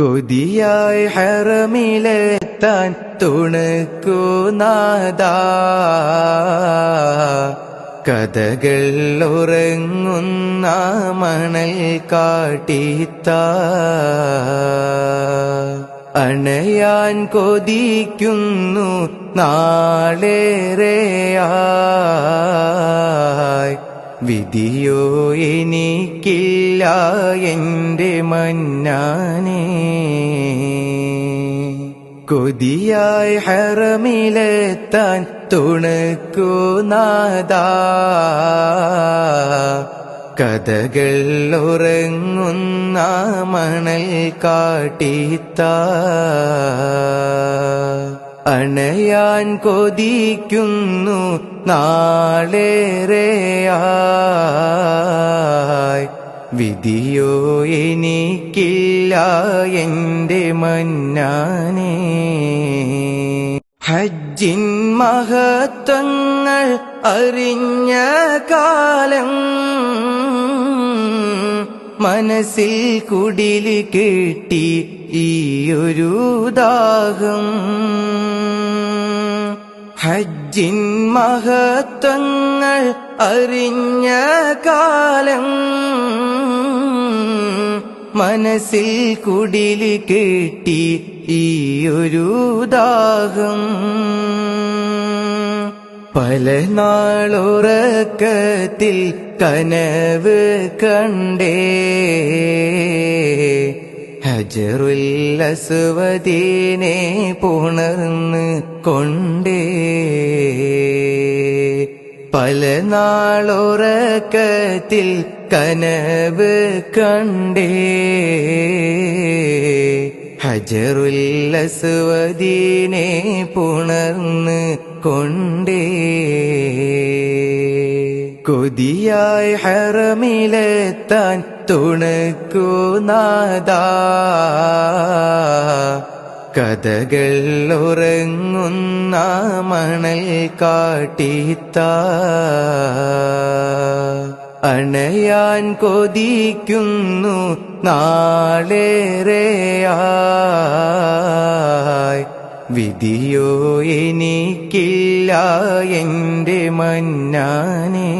കൊതിയായി ഹറമിലെത്താൻ തുണക്കുനാദ കഥകൾ ഉറങ്ങുന്ന മണൽ കാട്ടിത്ത. അണയാൻ കൊതിക്കുന്നു നാളേറെയായി. വിധിയോ എനിക്കില്ല എന്റെ മന്നാനേ. കൊതിയായി ഹറമിലെത്താൻ തുണക്കുനാദ കഥകൾ ഉറങ്ങുന്ന മണൽ കാട്ടിത്ത. അണയാൻ കൊതിക്കുന്നു നാളേറെയായി വിധിയോ എനിക്കില്ല എന്റെ മന്നാനേ. ഹജ്ജിൻ മഹത്വങ്ങൾ അറിഞ്ഞ കാലം മനസ്സിൽ കുടിൽ കെട്ടി ഈയൊരു ദാഹം. ഹജ്ജിൻ മഹത്വങ്ങൾ അറിഞ്ഞ കാലം. മനസ്സിൽ കുടിലി കേട്ടി ഈയൊരു ദാഹം. പല നാളുറക്കത്തിൽ കനവ് കണ്ടേ. ഹജറുല്ലസുവദീനെ പുണർന്ന് കൊണ്ടേ. പല നാളുറക്കത്തിൽ കനവ് കണ്ടേ. ഹജറുല്ലസുവദീനെ പുണർന്ന് കൊണ്ടേ. കൊതിയായി ഹറമിലെത്താൻ തുണക്കുനാദ കഥകൾ ഉറങ്ങുന്ന മണൽ കാട്ടിത്ത. അണയാൻ കൊതിക്കുന്നു നാളേറെയായി വിധിയോ എനിക്കില്ല എന്റെ മഞ്ഞാനേ